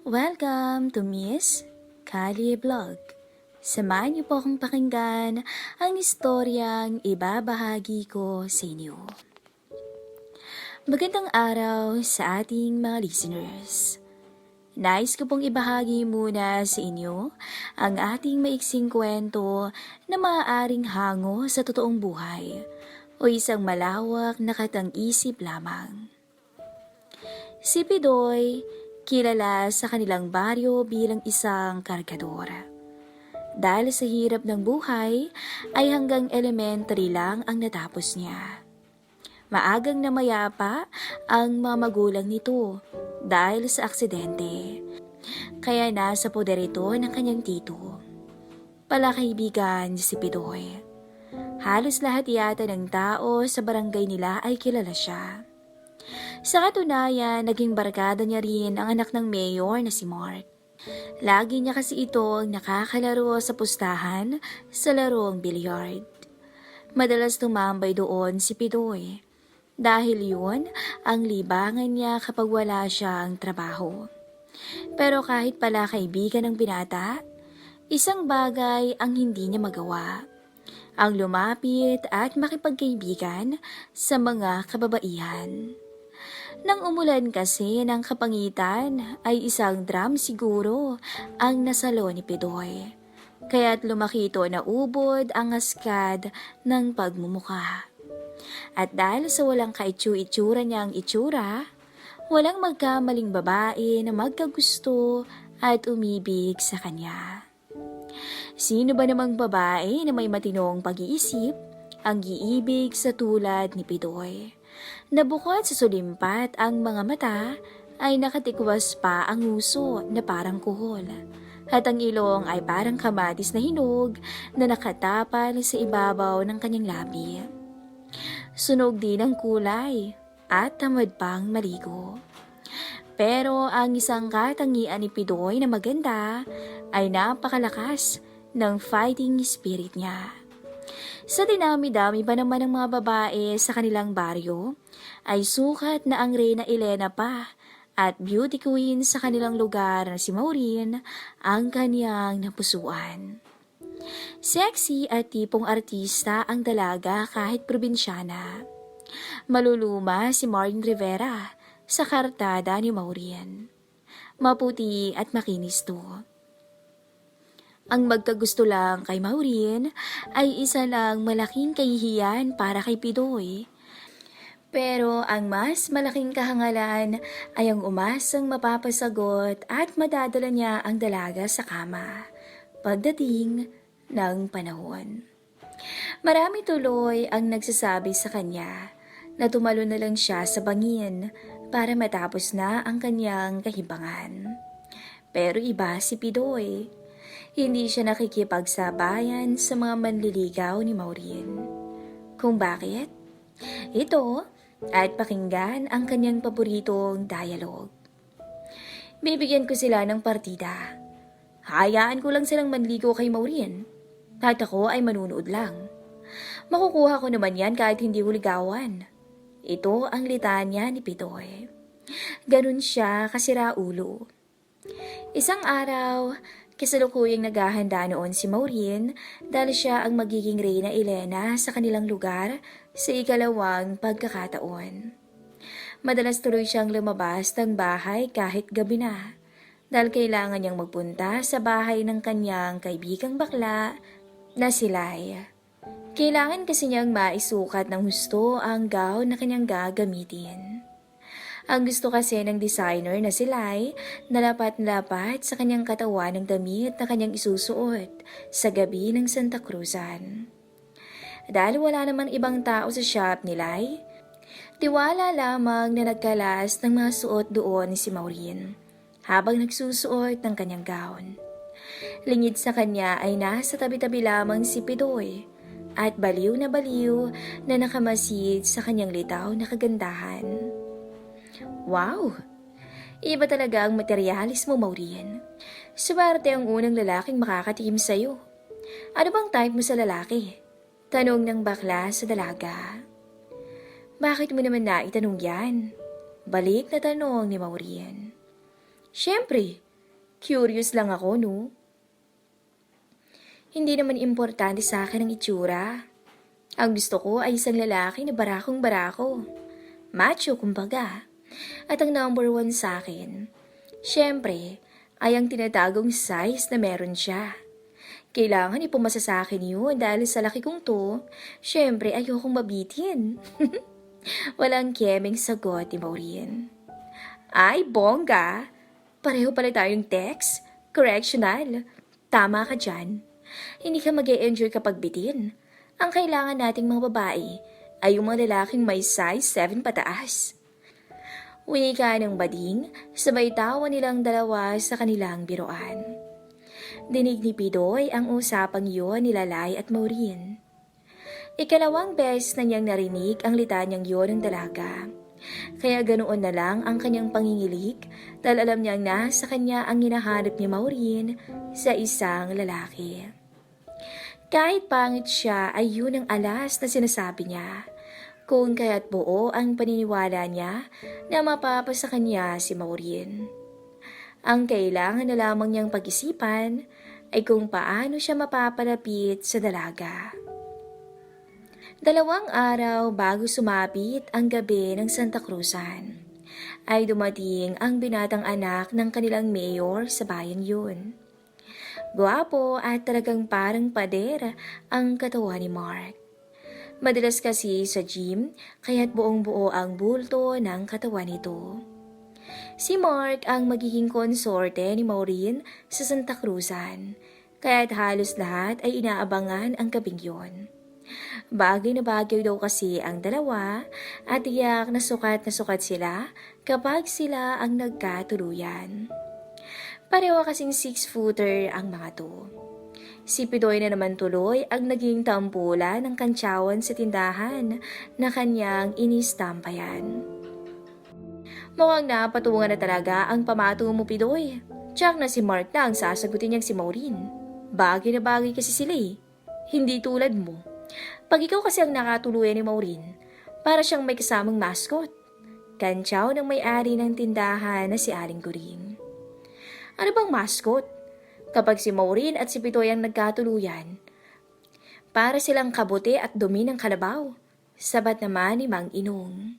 Welcome to Miss Kali Vlog. Samahan niyo po akong pakinggan ang istoryang ibabahagi ko sa inyo. Magandang araw sa ating mga listeners. Nais ko pong ibahagi muna sa inyo ang ating maiksing kwento na maaaring hango sa totoong buhay o isang malawak na katang-isip lamang. Si Pidoy, kilala sa kanilang baryo bilang isang kargador. Dahil sa hirap ng buhay, ay hanggang elementary lang ang natapos niya. Maagang namayapa ang mga magulang nito dahil sa aksidente. Kaya nasa poder ito ng kanyang tito. Palakaibigan si Pidoy. Halos lahat yata ng tao sa barangay nila ay kilala siya. Sa katunayan, naging barkada niya rin ang anak ng mayor na si Mark. Lagi niya kasi ito ang nakakalaro sa pustahan sa larong bilyard. Madalas tumambay doon si Pidoy. Dahil yun ang libangan niya kapag wala siyang trabaho. Pero kahit pala kaibigan ng binata, isang bagay ang hindi niya magawa. Ang lumapit at makipagkaibigan sa mga kababaihan. Nang umulan kasi ng kapangitan ay isang drum siguro ang nasalo ni Pidoy. Kaya't lumaki ito na ubod ang askad ng pagmumuka. At dahil sa walang kaitsu-itsura niyang itsura, walang magkamaling babae na magkagusto at umibig sa kanya. Sino ba namang babae na may matinong pag-iisip ang giibig sa tulad ni Pidoy? Na bukod sa sulimpat ang mga mata ay nakatikwas pa ang uso na parang kuhol. At ang ilong ay parang kamatis na hinog na nakatapal sa ibabaw ng kanyang labi. Sunog din ang kulay at tamad pang maligo. Pero ang isang katangian ni Pidoy na maganda ay napakalakas ng fighting spirit niya. Sa dinami-dami pa naman ng mga babae sa kanilang baryo, ay sukat na ang Reyna Elena pa at beauty queen sa kanilang lugar na si Maureen ang kanyang napusuan. Sexy at tipong artista ang dalaga kahit probinsyana. Maluluma si Maureen Rivera sa kartada ni Maureen. Maputi at makinis to. Ang magkagusto lang kay Maureen ay isa lang malaking kahihiyan para kay Pidoy. Pero ang mas malaking kahangalan ay ang umasang mapapasagot at madadala niya ang dalaga sa kama pagdating ng panahon. Marami tuloy ang nagsasabi sa kanya na tumalo na lang siya sa bangin para matapos na ang kanyang kahibangan. Pero iba si Pidoy. Hindi siya nakikipagsabayan sa mga manliligaw ni Maureen. Kung bakit? Ito at pakinggan ang kanyang paboritong dialogue. Bibigyan ko sila ng partida. Hayaan ko lang silang manligo kay Maureen. Kahit ako ay manunood lang. Makukuha ko naman yan kahit hindi huligawan. Ito ang litanya ni Pitoy. Ganun siya kasira ulo. Isang araw, Kasalukuyang naghahanda noon si Maureen dahil siya ang magiging Reyna Elena sa kanilang lugar sa ikalawang pagkakataon. Madalas tuloy siyang lumabas ng bahay kahit gabi na dahil kailangan niyang magpunta sa bahay ng kanyang kaibigang bakla na si Lai. Kailangan kasi niyang maisukat ng husto ang gown na kanyang gagamitin. Ang gusto kasi ng designer na si Lai, nalapat-lapat sa kanyang katawan ng damit na kanyang isusuot sa gabi ng Santa Cruzan. Dahil wala naman ibang tao sa shop ni Lai, tiwala lamang na nagkalas ng mga suot doon si Maureen habang nagsusuot ng kanyang gown. Lingid sa kanya ay nasa tabi-tabi lamang si Pidoy at baliw na baliw na nakamasid sa kanyang litaw na kagandahan. Wow! Iba talaga ang materialis mo, Maureen. Swerte ang unang lalaking makakatikim sa'yo. Ano bang type mo sa lalaki? Tanong ng bakla sa dalaga. Bakit mo naman naitanong yan? Balik na tanong ni Maureen. Siyempre, Curious lang ako, no? Hindi naman importante sa akin ang itsura. Ang gusto ko ay isang lalaki na barakong barako. Macho, kumbaga. At ang number one sa akin, syempre, ay ang tinatagong size na meron siya. Kailangan ipumasa sa akin yun dahil sa laki kong to, syempre ayokong mabitin. Walang kemeng sagot ni Maureen. Ay, bongga! Pareho pala tayong text. Correctional. Tama ka dyan. Hindi ka mag enjoy kapag bitin. Ang kailangan nating mga babae ay yung mga lalaking may size 7 pataas. Wika ng bading, sabay tawa nilang dalawa sa kanilang biroan. Dinig ni Pidoy ang usapang yun ni Lalay at Maureen. Ikalawang beses na niyang narinig ang litanyang yun ng dalaga. Kaya ganoon na lang ang kanyang pangingilig dahil alam niyang nasa kanya ang hinahanap ni Maureen sa isang lalaki. Kahit pangit siya ay yun ang alas na sinasabi niya. Kung kaya't buo ang paniniwala niya na mapapa sa kanya si Maureen. Ang kailangan na lamang niyang pag-isipan ay kung paano siya mapapalapit sa dalaga. Dalawang araw bago sumapit ang gabi ng Santa Cruzan, ay dumating ang binatang anak ng kanilang mayor sa bayan yun. Guwapo at talagang parang pader ang katawan ni Mark. Madalas kasi sa gym, kaya't buong buo ang bulto ng katawan nito. Si Mark ang magiging konsorte ni Maureen sa Santa Cruzan, kaya't halos lahat ay inaabangan ang gabing yon. Bagay na bagay daw kasi ang dalawa at iyak na sukat na sukat sila kapag sila ang nagkatuluyan. Pareho kasing six-footer ang mga to. Si Pidoy na naman tuloy ang naging tampulan ng kantsawan sa tindahan na kanyang inistampayan. Mukhang napatungan na talaga ang pamato mo, Pidoy. Tsak na si Mark na ang sasagutin niyang si Maureen. Bagay na bagay kasi sila eh. Hindi tulad mo. Pag ikaw kasi ang nakatuluyan ni Maureen, para siyang may kasamang mascot. Kantsaw ng may-ari ng tindahan na si Aling Guring. Ano bang mascot? Kapag si Maureen at si Pitoy ang nagkatuluyan, para silang kabote at dumi ng kalabaw. Sabat naman ni Mang Inong.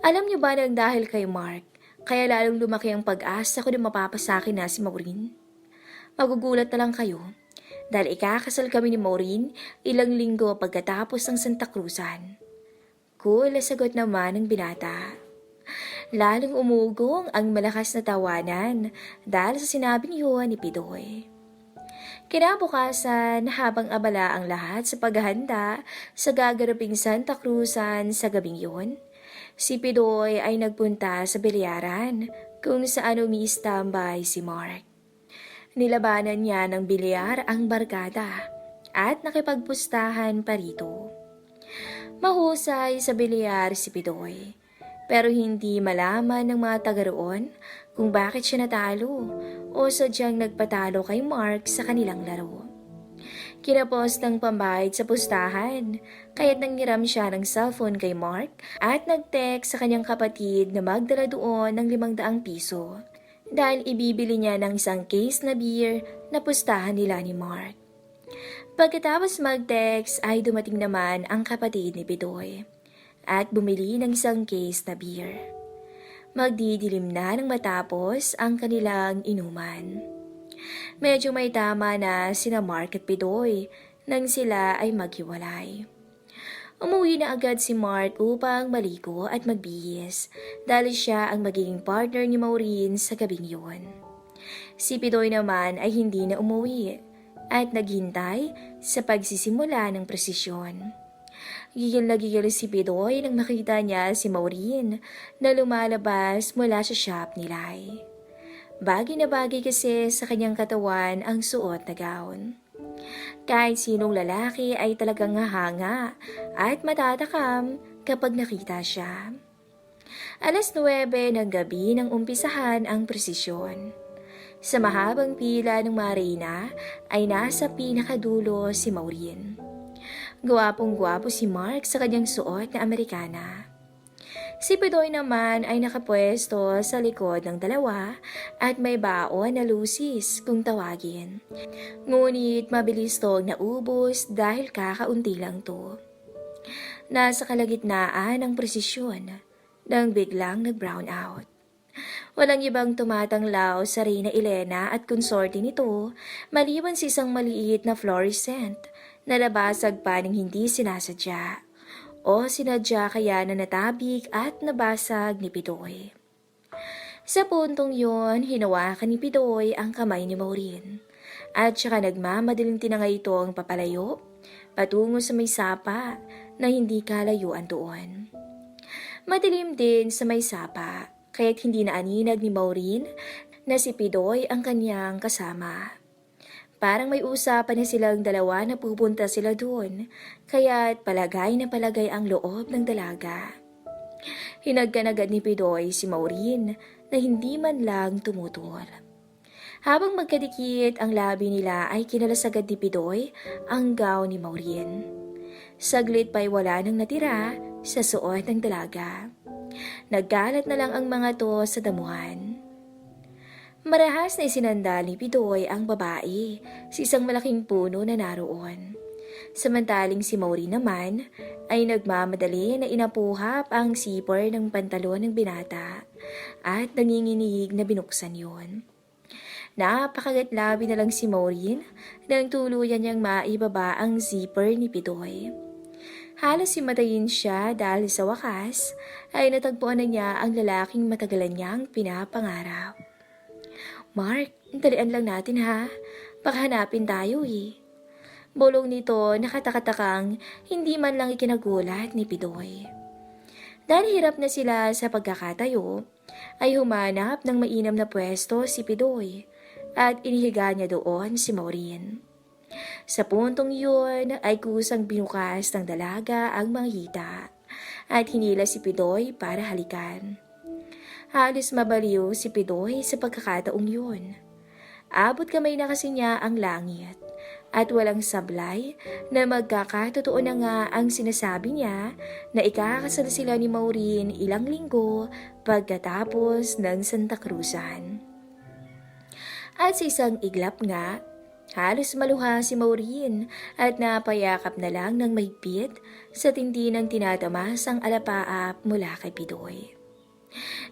Alam niyo ba na dahil kay Mark, kaya lalong lumaki ang pag-asa ko na mapapasakin na si Maureen? Magugulat na lang kayo dahil ikakasal kami ni Maureen ilang linggo pagkatapos ng Santa Cruzan. Cool na sagot naman ng binata. Lalong umugong ang malakas na tawanan dahil sa sinabing yun ni Pidoy. Kinabukasan, habang abala ang lahat sa paghahanda sa gagaraping Santa Cruzan sa gabing yun, si Pidoy ay nagpunta sa bilyaran kung saan umi-standby si Mark. Nilabanan niya ng bilyar ang barkada at nakipagpustahan pa rito. Mahusay sa bilyar si Pidoy, pero hindi malaman ng mga taga roon kung bakit siya natalo o sadyang nagpatalo kay Mark sa kanilang laro. Kinapos ng pambayad sa pustahan, kaya't nanghiram siya ng cellphone kay Mark at nag-text sa kanyang kapatid na magdala doon ng limang daang piso dahil ibibili niya ng isang case na beer na pustahan nila ni Mark. Pagkatapos mag-text ay dumating naman ang kapatid ni Pidoy at bumili ng isang case na beer. Magdidilim na nang matapos ang kanilang inuman. Medyo may tama na sina Mark at Pidoy nang sila ay maghiwalay. Umuwi na agad si Mart upang maligo at magbihis dahil siya ang magiging partner ni Maureen sa gabing yun. Si Pidoy naman ay hindi na umuwi at naghintay sa pagsisimula ng presisyon. Gigil na gigil si Pidoy nang makita niya si Maureen na lumalabas mula sa shop ni Lai. Bagay na bagay kasi sa kanyang katawan ang suot na gown. Kahit sinong lalaki ay talagang hanga at matatakam kapag nakita siya. Alas 9 ng gabi nang umpisahan ang presisyon. Sa mahabang pila ng marina ay nasa pinakadulo si Maureen. Gwapong gwapo si Mark sa kanyang suot na Amerikana. Si Pidoy naman ay nakapwesto sa likod ng dalawa at may baon na lusis kung tawagin. Ngunit mabilis tong naubos dahil kakaunti lang to. Nasa kalagitnaan ng presisyon nang biglang nag-brown out. Walang ibang tumatanglaw sa Reyna Elena at konsorte nito maliban sa isang maliit na fluorescent na nabasag pa ng hindi sinasadya o sinadya kaya na natabig at nabasag ni Pidoy. Sa puntong yon, hinawakan ni Pidoy ang kamay ni Maureen at saka nagmamadaling tinangay ito ang papalayo patungo sa may sapa na hindi kalayuan doon. Madilim din sa may sapa kaya't hindi na aninag ni Maureen na si Pidoy ang kanyang kasama. Parang may usapan na silang dalawa na pupunta sila doon, kaya't palagay na palagay ang loob ng dalaga. Hinagkan agad ni Pidoy si Maureen na hindi man lang tumutol. Habang magkadikit ang labi nila ay kinalas agad ni Pidoy ang gown ni Maureen. Saglit pa'y wala nang natira sa suot ng dalaga. Naggalat na lang ang mga to sa damuhan. Marahas na isinandal ni Pidoy ang babae sa isang malaking puno na naroon. Samantaling si Maury naman ay nagmamadali na inapuhap ang zipper ng pantalon ng binata at nanginginig na binuksan yon. Napakagatlabi na lang si Maureen nang tuluyan niyang maibaba ang zipper ni Pidoy. Halos simatayin siya dahil sa wakas ay natagpuan na niya ang lalaking matagalan niyang pinapangarap. Mark, dalian lang natin ha. Paghanapin tayo eh. Bulong nito nakatakatakang hindi man lang ikinagulat ni Pidoy. Dahil hirap na sila sa pagkakatayo, ay humanap ng mainam na pwesto si Pidoy at inihiga niya doon si Maureen. Sa puntong yun ay kusang binukas ng dalaga ang mga hita at hinila si Pidoy para halikan. Halos mabaliw si Pidoy sa pagkakataong yun. Abot kamay na kasi niya ang langit at walang sablay na magkakatotoo na nga ang sinasabi niya na ikakasal sila ni Maureen ilang linggo pagkatapos ng Santa Cruzan. At sa isang iglap nga, halos maluha si Maureen at napayakap na lang ng mahigpit sa tindi ng tinatamasang alapaap mula kay Pidoy.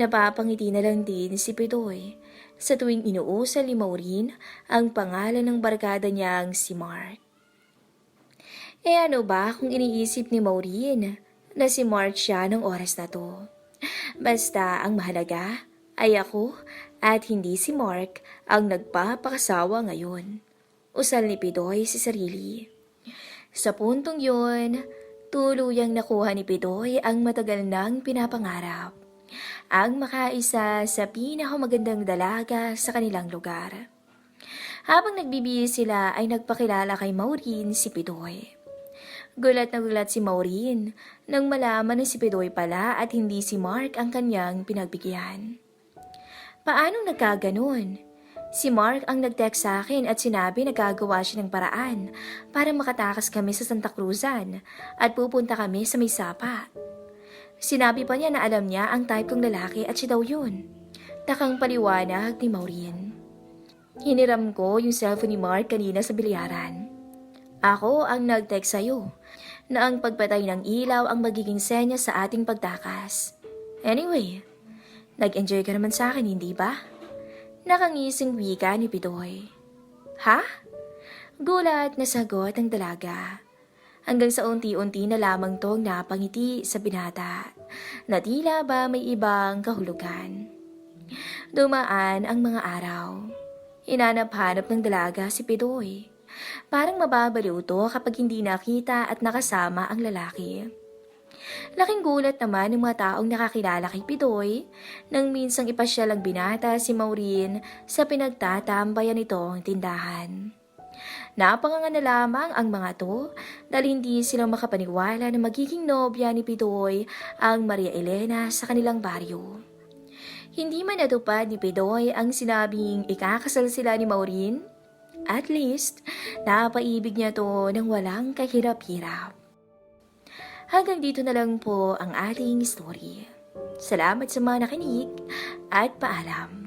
Napapangiti na lang din si Pidoy sa tuwing inuusal ni Maureen ang pangalan ng barkada niyang si Mark. Eh ano ba kung iniisip ni Maureen na si Mark siya ng oras na to? Basta ang mahalaga ay ako at hindi si Mark ang nagpapakasawa ngayon. Usal ni Pidoy si sarili. Sa puntong yun, tuluyang nakuha ni Pidoy ang matagal nang pinapangarap. Ang makaisa sa pinakamagandang dalaga sa kanilang lugar. Habang nagbibihis sila ay nagpakilala kay Maureen si Pidoy. Gulat na gulat si Maureen nang malaman na si Pidoy pala at hindi si Mark ang kanyang pinagbigyan. Paanong nagkaganon? Si Mark ang nag-text sa akin at sinabi na gagawa siya ng paraan para makatakas kami sa Santa Cruzan at pupunta kami sa may sapa. Sinabi pa niya na alam niya ang type kong lalaki at siya daw yun. Takang paliwanag ni Maureen. Hiniram ko yung cellphone ni Mark kanina sa bilyaran. Ako ang nag-text sa'yo na ang pagpatay ng ilaw ang magiging senya sa ating pagtakas. Anyway, nag-enjoy ka naman sa akin, hindi ba? Nakangising wika ni Pidoy. Ha? Gulat na sagot ang dalaga. Hanggang sa unti-unti na lamang tong napangiti sa binata na tila ba may ibang kahulugan. Dumaan ang mga araw. Hinanap-hanap ng dalaga si Pidoy. Parang mababaliw to kapag hindi nakita at nakasama ang lalaki. Laking gulat naman ng mga taong nakakilala kay Pidoy nang minsang ipasyal ang binata si Maureen sa pinagtatambayan nitong tindahan. Napanganga na lamang ang mga to dahil hindi sila makapaniwala na magiging nobya ni Pidoy ang Maria Elena sa kanilang baryo. Hindi man natupad ni Pidoy ang sinabing ikakasal sila ni Maureen. At least, napaibig niya to ng walang kahirap-hirap. Hanggang dito na lang po ang ating story. Salamat sa mga nakinig at paalam.